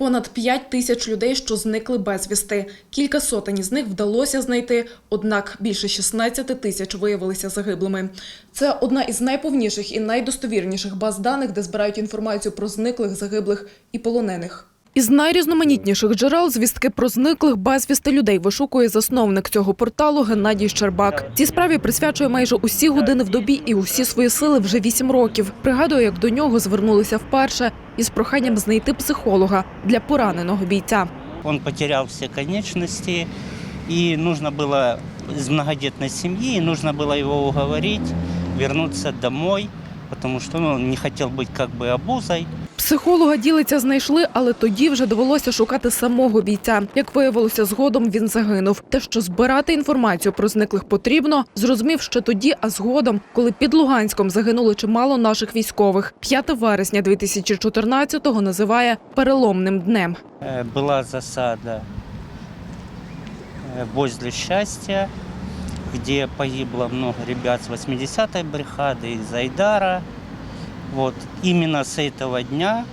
Понад 5 тисяч людей, що зникли безвісти. Кілька сотень із них вдалося знайти, однак більше 16 тисяч виявилися загиблими. Це одна із найповніших і найдостовірніших баз даних, де збирають інформацію про зниклих, загиблих і полонених. Із найрізноманітніших джерел звістки про зниклих безвісти людей вишукує засновник цього порталу Геннадій Щербак. Цій справі присвячує майже усі години в добі і усі свої сили вже вісім років. Пригадує, як до нього звернулися вперше із проханням знайти психолога для пораненого бійця. Он потерял все конечности, и нужно было из многодетной семьи, и нужно было его уговорить вернуться домой, потому что ну, он не хотел быть как бы обузой. Психолога ділиться знайшли, але тоді вже довелося шукати самого бійця. Як виявилося, згодом він загинув. Те, що збирати інформацію про зниклих потрібно, зрозумів ще тоді, а згодом, коли під Луганськом загинуло чимало наших військових. 5 вересня 2014-го називає переломним днем. Э, Была засада э, возле счастья, где погибло много ребят с 80-й бригады, из Айдара. Вот именно с этого дня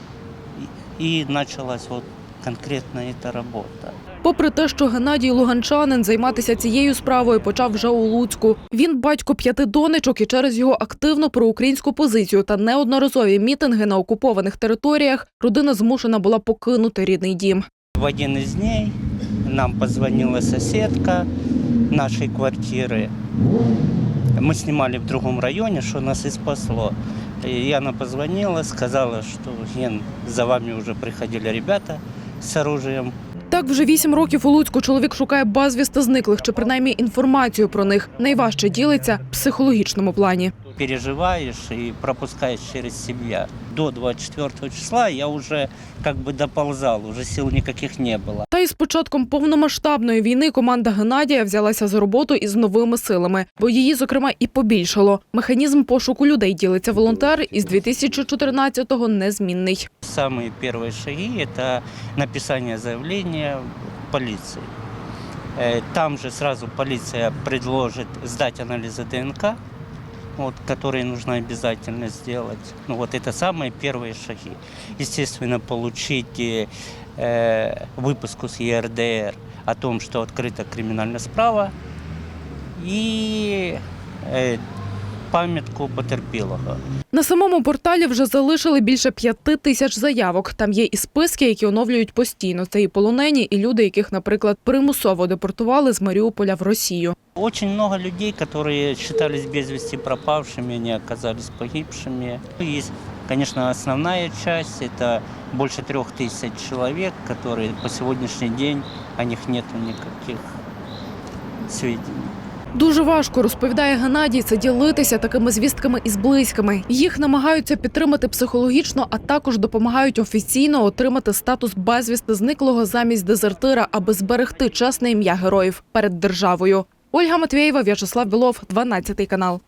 и и началась вот конкретно эта работа. Попри те, що Геннадій Луганчанин займатися цією справою почав вже у Луцьку. Він батько п'яти донечок і через його активну проукраїнську позицію та неодноразові мітинги на окупованих територіях родина змушена була покинути рідний дім. В один из дней нам позвонила соседка нашей квартиры. Мы снимали в другом районе, что нас и спасло. И она позвонила, сказала, что Ген, за вами уже приходили ребята с оружием. Так вже вісім років у Луцьку чоловік шукає безвісти зниклих чи принаймні інформацію про них. Найважче ділиться в психологічному плані Переживаешь и пропускаешь через себя. До 24 числа я уже как бы доползал, уже сил никаких не было. Та із початком повномасштабної війни команда Геннадія взялася за роботу із новими силами, бо її, зокрема, і побільшало. Механізм пошуку людей ділиться волонтер із 2014-го незмінний. Самые первые шаги – это написание заявления в полиции. Э, Там же сразу полиция предложит сдать анализы ДНК, вот, которые нужно обязательно сделать. Ну, вот это самые первые шаги. Естественно, получить э, э, выпуску с ЕРДР о том, что открыта криминальная справа и э, памятку потерпілого. На самому порталі вже залишили більше п'яти тисяч заявок. Там є і списки, які оновлюють постійно. Це і полонені, і люди, яких, наприклад, примусово депортували з Маріуполя в Росію. Очень много людей, которые считались без вести пропавшими, они оказались погибшими. Есть, конечно, основная часть, это больше трех тысяч человек, которые по сегодняшний день, о них нет никаких сведений. Дуже важко розповідає Геннадій це ділитися такими звістками із близькими. Їх намагаються підтримати психологічно, а також допомагають офіційно отримати статус безвісти зниклого замість дезертира, аби зберегти чесне ім'я героїв перед державою. Ольга Матвєєва, В'ячеслав Білов, 12 канал.